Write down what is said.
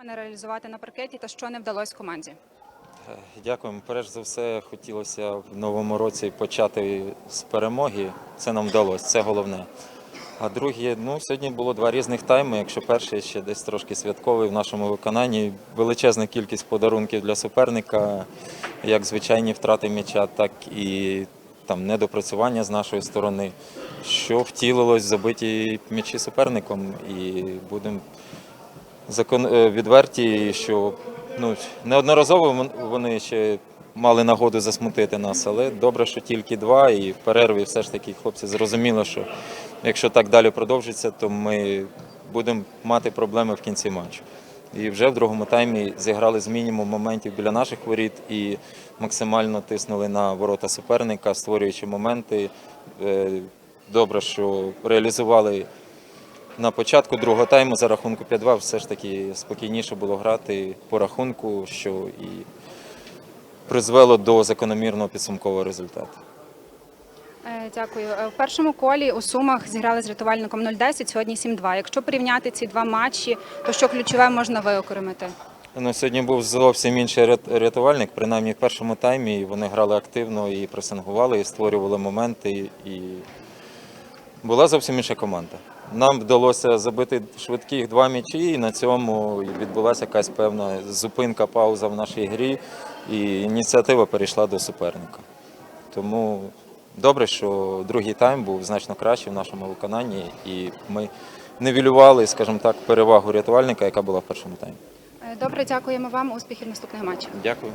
мене реалізувати на паркеті та що не вдалося команді? Е, Дякуємо. Перш за все, хотілося в новому році почати з перемоги. Це нам вдалося, це головне. А друге, ну сьогодні було два різних тайми. Якщо перший ще десь трошки святковий в нашому виконанні, величезна кількість подарунків для суперника, як звичайні втрати м'яча, так і там недопрацювання з нашої сторони, що втілилось забиті м'ячі суперником. І будемо відверті, що ну, неодноразово вони ще мали нагоду засмутити нас, але добре, що тільки два, і в перерві все ж таки хлопці зрозуміли, що якщо так далі продовжиться, то ми будемо мати проблеми в кінці матчу. І вже в другому таймі зіграли з мінімум моментів біля наших воріт і максимально тиснули на ворота суперника, створюючи моменти. Е, Добре, що реалізували на початку другого тайму за рахунку 5-2 все ж таки спокійніше було грати по рахунку, що і призвело до закономірного підсумкового результату. Е, Дякую. Е, В першому колі у Сумах зіграли з рятувальником 0-10, сьогодні 7-2. Якщо порівняти ці два матчі, то що ключове можна виокремити? Ну, сьогодні був зовсім інший рятувальник, принаймні в першому таймі вони грали активно і пресингували, і створювали моменти. І була зовсім інша команда. Нам вдалося забити швидких два м'ячі, і на цьому відбулася якась певна зупинка, пауза в нашій грі, і ініціатива перейшла до суперника. Тому добре, що другий тайм був значно кращий в нашому виконанні, і ми нивелювали, скажімо так, перевагу рятувальника, яка була в першому таймі. Е, Добре, дякуємо вам. Успіхів наступних матчах. Дякую.